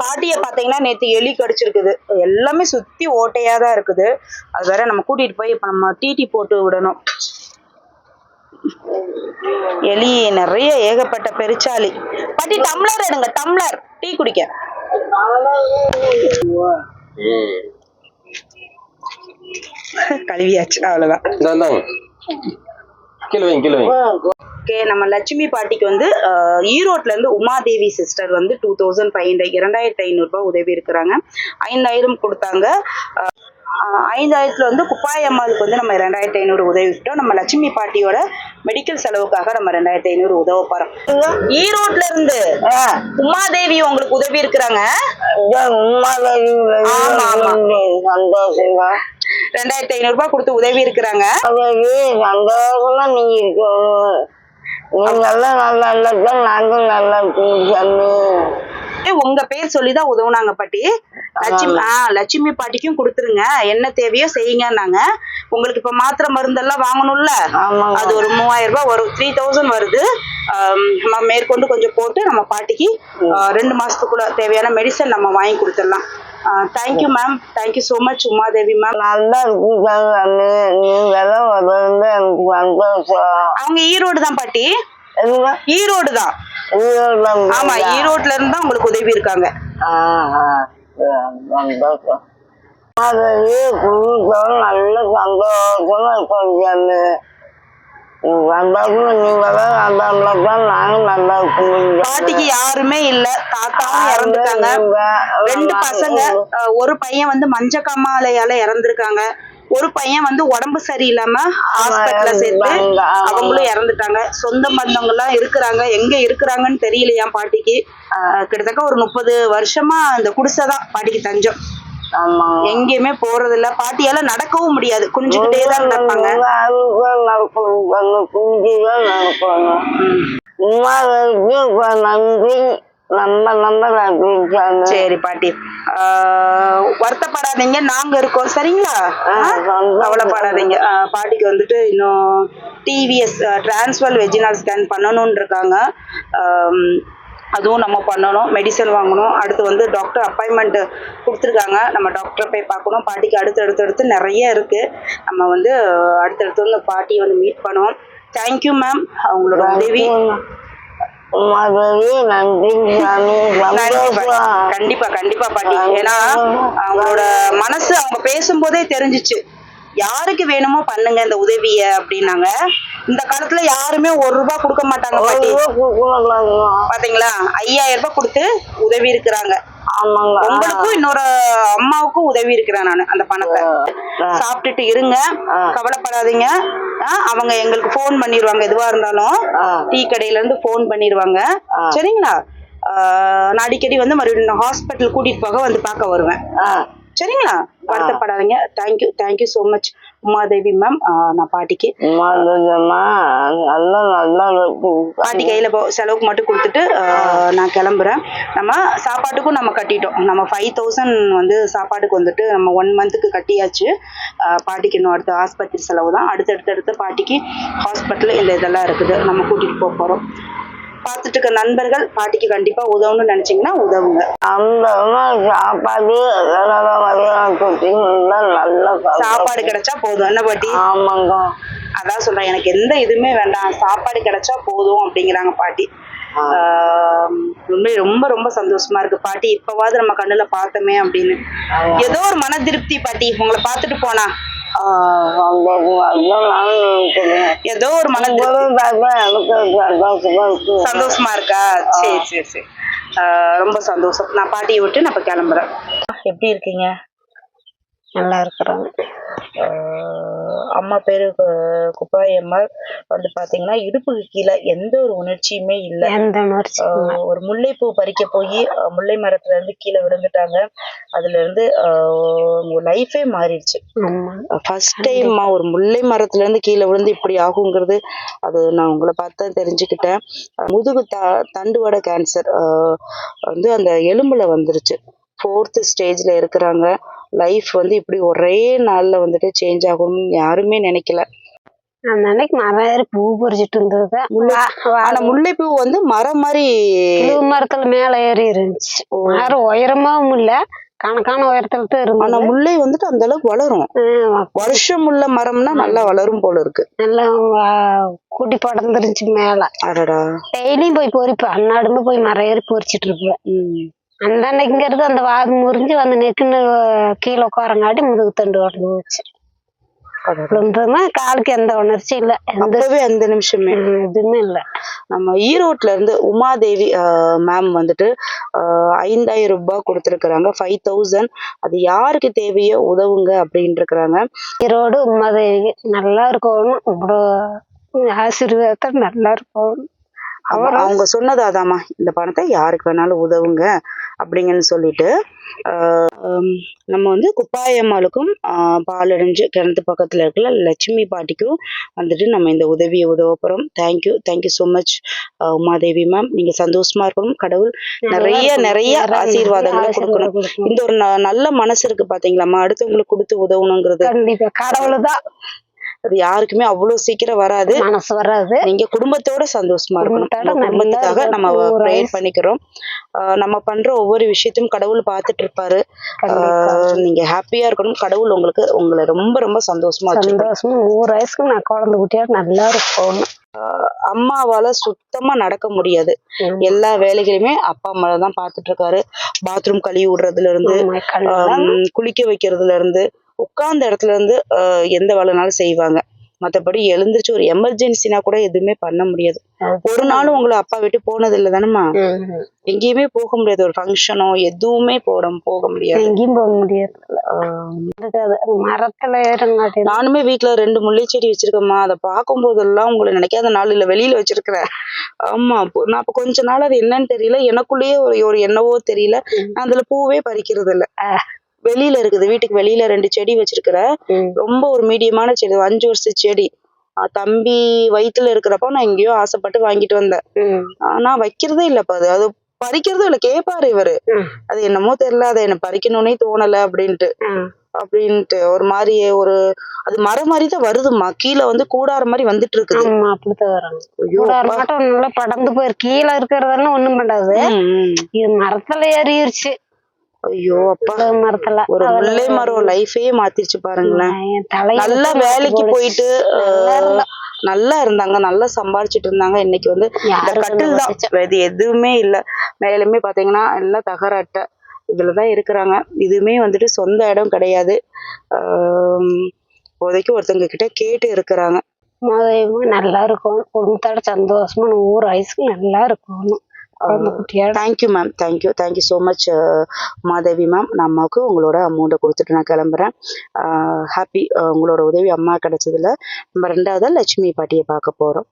பாட்டியை பார்த்தீங்கன்னா நேற்று எலி கடிச்சிருக்குது. எல்லாமே சுற்றி ஓட்டையாக தான் இருக்குது. அது வேற நம்ம கூட்டிகிட்டு போய் இப்போ நம்ம டிடி போட்டு விடணும். எலி நிறைய ஏகப்பட்ட பெருச்சாளி. பாட்டி டம்ளர் எடுங்க டம்ளர். டீ குடிக்க. கழுவியாச்சு அவ்வளோதான் இந்தாங்க. கீழே வைங்க கீழே வைங்க. ஓகே நம்ம லட்சுமி பாட்டிக்கு வந்து அஹ், ஈரோட்ல இருந்து உமாதேவி சிஸ்டர் வந்து டூ தௌசண்ட் ஃபைவ் ஹண்ட்ரட் இரண்டாயிரத்தி ஐநூறுரூபா உதவி இருக்கிறாங்க. ஐந்தாயிரம் கொடுத்தாங்க. ஐந்தாயிரத்துல வந்து குப்பாய் அம்மாளுக்கு வந்து நம்ம ரெண்டாயிரத்தி ஐநூறு உதவி விட்டோம் நம்ம லட்சுமி பாட்டியோட மெடிக்கல் செலவுக்காக நம்ம ரெண்டாயிரத்தி ஐநூறு உதவ போறோம். ஈரோட்ல இருந்து உமாதேவி உங்களுக்கு உதவி இருக்கிறாங்க. ரெண்டாயிரத்தி ஐநூறு ரூபாய் கொடுத்து உதவி இருக்கிறாங்க. சந்தோஷமா நீங்க இருக்கணும் நீங்க எல்லாம் நல்லா இருந்தா நாங்களும் நல்லா இருக்கணும் சாமி. உங்க பேர் சொல்லிதான் உதவுனாங்க பாட்டி. லட்சுமி ஆ. லட்சுமி பாட்டிக்கும் கொடுத்துருங்க. என்ன தேவையோ செய்யுங்கன்னாங்க. உங்களுக்கு இப்ப மாத்திரை மருந்தெல்லாம் வாங்கணும்ல. அது ஒரு மூவாயிரம் ரூபாய் வரும். த்ரீ தௌசண்ட் வருது. நம்ம மேற்கொண்டு கொஞ்சம் போட்டு நம்ம பாட்டிக்கு ரெண்டு மாசத்துக்குள்ள தேவையான மெடிசன் நம்ம வாங்கி கொடுத்துடலாம். Thank you ma'am thank you so much Umadevi ma'am நல்லா அவங்க ஈரோடு தான் பாட்டி. ஈரோடு தான். ஆமா ஈரோட்ல இருந்து தான் உங்களுக்கு உதவி இருக்காங்க. நல்ல சந்தோஷமா இருக்கும் பாட்டிக்கு யாருமே இல்ல. தாத்தாவும் இறந்துட்டாங்க ரெண்டு பசங்க ஒரு பையன் வந்து மஞ்ச காமாலையால இறந்துருக்காங்க. ஒரு பையன் வந்து உடம்பு சரியில்லாம ஹாஸ்பிட்டல்ல சேர்த்து அவங்களும் இறந்துட்டாங்க. சொந்த பந்தவங்க எல்லாம் இருக்கிறாங்க. எங்க இருக்கிறாங்கன்னு தெரியலையா பாட்டிக்கு? கிட்டத்தட்ட ஒரு முப்பது வருஷமா அந்த குடிசைதான் பாட்டிக்கு தஞ்சம். எங்கேயுமே போறது இல்ல பாட்டியால நடக்கவும் முடியாது. குனிஞ்சுக்கிட்டே தான் நடப்பாங்க. நம்ம நம்ம சரி பாட்டி. வருத்தப்படாதீங்க. நாங்க இருக்கோம். சரிங்களா. கவலைப்படாதீங்க. பாட்டிக்கு வந்துட்டு இன்னும் டிவிஎஸ் டிரான்ஸ்வல் வெஜினல் ஸ்கேன் பண்ணணும்னு இருக்காங்க. அதுவும் நம்ம பண்ணணும் மெடிசன் வாங்கணும். அடுத்து வந்து டாக்டர் அப்பாயின்மெண்ட் கொடுத்துருக்காங்க. நம்ம டாக்டரை போய் பார்க்கணும். பாட்டிக்கு அடுத்து அடுத்து அடுத்து நிறைய இருக்கு. நம்ம வந்து அடுத்தடுத்து வந்து பாட்டியை வந்து மீட் பண்ணுவோம். தேங்க்யூ மேம் அவங்களோட உதவி. கண்டிப்பா கண்டிப்பா பாட்டி. ஏன்னா அவங்களோட மனசு அவங்க பேசும்போதே தெரிஞ்சுச்சு. யாருக்கு வேணுமோ பண்ணுங்க இந்த உதவிய அப்படின்னாங்க. இந்த காலத்துல யாருமே ஒரு ரூபாய் கொடுக்க மாட்டாங்க பாட்டி. பாத்தீங்களா? ஐயாயிரம் ரூபாய் கொடுத்து உதவி இருக்கிறாங்க. உங்களுக்கும் இன்னொரு அம்மாவுக்கும் உதவி இருக்கிறேன் நான் அந்த பணத்தை. சாப்பிட்டுட்டு இருங்க கவலைப்படாதீங்க. அவங்க எங்களுக்கு ஃபோன் பண்ணிடுவாங்க எதுவா இருந்தாலும். டீ கடையில இருந்து ஃபோன் பண்ணிடுவாங்க சரிங்களா? நான் அடிக்கடி வந்து மறுபடியும் ஹாஸ்பிட்டல் கூட்டிட்டு போக வந்து பார்க்க வருவேன். சரிங்களா? வருத்தப்படாதீங்க. Thank you thank you so much Umadevi ma'am நான் பாட்டிக்கு பாட்டி கையில செலவுக்கு மட்டும் கொடுத்துட்டு நான் கிளம்புறேன். நம்ம சாப்பாட்டுக்கும் நம்ம கட்டிட்டோம். நம்ம ஃபைவ் தௌசண்ட் வந்து சாப்பாட்டுக்கு வந்துட்டு நம்ம ஒன் மந்த்துக்கு கட்டியாச்சு. பாட்டிக்கு இன்னும் அடுத்த ஆஸ்பத்திரி செலவு தான். அடுத்தடுத்து அடுத்து பாட்டிக்கு ஹாஸ்பிட்டல் இந்த இதெல்லாம் இருக்குது. நம்ம கூட்டிட்டு போக போறோம். பார்த்துட்டு இருக்க நண்பர்கள் பாட்டிக்கு கண்டிப்பா உதவணும்னு நினைச்சீங்கன்னா உதவுங்க. சாப்பாடு சாப்பாடு கிடைச்சா போதும். என்ன பாட்டி? ஆமாங்க. அதான் சொல்றேன். எனக்கு எந்த இதுவுமே வேண்டாம். சாப்பாடு கிடைச்சா போதும் அப்படிங்கிறாங்க பாட்டி. ஆஹ் உண்மை ரொம்ப ரொம்ப சந்தோஷமா இருக்கு பாட்டி. இப்பவாவது நம்ம கண்ணுல பார்த்தோமே அப்படின்னு. ஏதோ ஒரு மன திருப்தி பாட்டி. உங்களை பார்த்துட்டு போனா. ஏதோ ஒரு மன சந்தோஷமா இருக்கு? சரி சரி சரி. ஆஹ் ரொம்ப சந்தோஷம். நான் பாட்டியை விட்டு நான் இப்ப கிளம்புறேன். எப்படி இருக்கீங்க? நல்லா இருக்கிறாங்க அம்மா பேரு கு- குப்பாய் அம்மா வந்து பாத்தீங்கன்னா இடுப்புக்கு கீழே எந்த ஒரு உணர்ச்சியுமே இல்லை. ஒரு முல்லைப்பூ பறிக்க போய் முல்லை மரத்துல இருந்து கீழே விழுந்துட்டாங்க. அதுல இருந்து உங்க லைஃபே மாறிடுச்சு. ஃபர்ஸ்ட் டைம் ஒரு முல்லை மரத்துல இருந்து கீழே விழுந்து இப்படி ஆகுங்கிறது அது நான் உங்களை பார்த்து தெரிஞ்சுக்கிட்டேன். முதுகு த தண்டுவட கேன்சர் வந்து அந்த எலும்புல வந்துருச்சு. ஃபோர்த்து ஸ்டேஜ்ல இருக்கிறாங்க. லைஃப் வந்து இப்படி ஒரே நாள்ல வந்துட்டு சேஞ்ச் ஆகும்னு யாருமே நினைக்கல. அந்த அன்னைக்கு மரம் ஏறி பூ பறிச்சிட்டு இருந்தது. ஆனா முல்லைப்பூ வந்து மரம் மாதிரி மரத்துல மேல ஏறி இருந்துச்சு. மரம் உயரமாவும் இல்ல. கணக்கான உயரத்துல தான் ஆனா இருந்தது முல்லை வந்துட்டு அந்த அளவுக்கு வளரும். வருஷம் உள்ள மரம்னா நல்லா வளரும் போல இருக்கு. நல்லா வா- குடி படர்ந்துருந்துச்சு மேல. அடடா. டெய்லியும் போய் பொறிப்பேன். அன்னாடுமே போய் மரம் ஏறி பொறிச்சிட்டு இருப்பேன். அந்த அன்னைக்குங்கிறது அந்த வாது முறிஞ்சு வந்து நெக்குன்னு கீழே உட்காரங்காட்டி முதுகு தண்டு உடஞ்சு போச்சு. காலுக்கு எந்த உணர்ச்சியும் இல்ல. எந்த அப்பவே அந்த நிமிஷமே. ம், இதுவுமே இல்ல. நம்ம ஈரோட்ல இருந்து உமாதேவி மேம் வந்துட்டு ஐந்தாயிரம் ரூபாய் கொடுத்துருக்குறாங்க. ஃபைவ் தௌசண்ட் அது யாருக்கு தேவையோ உதவுங்க அப்படின்னு இருக்கிறாங்க ஈரோடு உமாதேவி நல்லா இருக்கணும். இவ்வளோ ஆசீர்வாதத்தை நல்லா இருக்கணும். அவ- அவங்க சொன்னது அதாம்மா இந்த பணத்தை யாருக்கு வேணாலும் உதவுங்க. அப்படிங்கன்னு சொல்லிட்டு நம்ம வந்து குப்பாயம்மாளுக்கும் பாலடைஞ்சு கிணத்து பக்கத்துல இருக்கிற லட்சுமி பாட்டிக்கும் வந்துட்டு நம்ம இந்த உதவியை உதவ போறோம். Thank you thank you so much Umadevi ma'am நீங்க சந்தோஷமா இருக்கணும் கடவுள். நிறைய நிறைய ஆசீர்வாதங்களை கொடுக்கணும். இந்த ஒரு நல்ல மனசு இருக்கு பாத்தீங்களாம்மா அடுத்தவங்களுக்கு கொடுத்து உதவணுங்கிறது. கடவுள் தான் அது யாருக்குமே அவ்வளவு சீக்கிரம் வராது. மனசு வராது. நீங்க குடும்பத்தோட சந்தோஷமா இருக்கணும். குடும்பத்துக்காக நம்ம. ப்ரேயர் பண்ணிக்கிறோம். நம்ம பண்ற ஒவ்வொரு விஷயத்தையும் கடவுள் பார்த்துட்டு இருப்பாரு. நீங்க ஹாப்பியா இருக்கணும். கடவுள் உங்களுக்கு உங்களை ரொம்ப ரொம்ப சந்தோஷமா சந்தோஷமா நூறு வயசுக்கு நான் குழந்தை குட்டியா நல்லா இருக்கணும். அம்மாவால சுத்தமா நடக்க முடியாது. எல்லா வேலைகளையுமே அப்பா அம்மா தான் பார்த்துட்டு இருக்காரு. பாத்ரூம் கழுவி விடுறதுல இருந்து குளிக்க வைக்கிறதுல இருந்து உட்கார்ந்த இடத்துல இருந்து எந்த வேலைனாலும் செய்வாங்க. மத்தபடி எழுந்திருச்சு ஒரு எமர்ஜென்சினா கூட எதுவுமே பண்ண முடியாது. ஒரு நாளும் உங்களை அப்பா விட்டு போனது இல்லை தானேம்மா. எங்கேயுமே போக முடியாது. ஒரு ஃபங்க்ஷனோ எதுவுமே போட போக முடியாது. எங்கேயும் போக முடியாது. மரத்துல ஏறங்காட்டி நானுமே வீட்ல ரெண்டு முல்லை செடி வச்சிருக்கேம்மா. அதை பார்க்கும் போதெல்லாம் உங்களை நினைக்காத நாள் இல்ல. வெளியில வச்சிருக்கிறேன் ஆமா நான் அப்ப கொஞ்ச நாள் அது என்னன்னு தெரியல. எனக்குள்ளேயே ஒரு ஒரு என்னவோ தெரியல. நான் அதுல பூவே பறிக்கிறது இல்ல வெளியில இருக்குது. வீட்டுக்கு வெளியில ரெண்டு செடி வச்சிருக்கிறேன். ரொம்ப ஒரு மீடியமான செடி. அஞ்சு வருஷ செடி. தம்பி வயித்துல இருக்கிறப்ப நான் எங்கேயோ ஆசைப்பட்டு வாங்கிட்டு வந்தேன். நான் வைக்கிறதே இல்லப்பா அது. அது பறிக்கிறதும் இல்ல. கேட்பாரு இவரு. அது என்னமோ தெரியல. அதை என்ன பறிக்கணும்னே தோணல அப்படின்ட்டு. அப்படின்ட்டு ஒரு மாதிரி ஒரு அது மரம் மாதிரி தான் வருதுமா கீழே வந்து கூடார மாதிரி வந்துட்டு இருக்குது. ஆமா அப்படித்தான் வரும். மட்டும் நல்லா படர்ந்து போயிரு. கீழே இருக்கிறதெல்லாம் ஒண்ணும் பண்ணாது. இது மரத்துல ஏறிடுச்சு ஐயோ அப்பா. இந்த மரத்துல ஒரு முல்லை மரம் லைஃபே மாத்திருச்சு பாருங்களேன். நல்லா வேலைக்கு. போயிட்டு நல்லா இருந்தாங்க. நல்லா சம்பாரிச்சிட்டு இருந்தாங்க. இன்னைக்கு வந்து கட்டில் தான்? இது எதுவுமே இல்ல. மேலுமே பாத்தீங்கன்னா எல்லாம் தகர அட்டை. இதுலதான் இருக்கிறாங்க. இதுவுமே வந்துட்டு சொந்த இடம் கிடையாது. இப்போதைக்கு ஒருத்தவங்க கிட்ட கேட்டு இருக்கிறாங்க. நல்லா இருக்கணும் குடும்பத்தோட சந்தோஷமா நூறு வயசுக்கு நல்லா இருக்கணும் குழந்தை குட்டியோட thank you ma'am thank you thank you so much Madhavi ma'am நான் அம்மாவுக்கு உங்களோட அமௌண்ட்டை கொடுத்துட்டு நான் கிளம்புறேன். ஹாப்பி உங்களோட உதவி அம்மா கிடைச்சதுல. நம்ம ரெண்டாவது லட்சுமி பாட்டியை பார்க்க போகிறோம்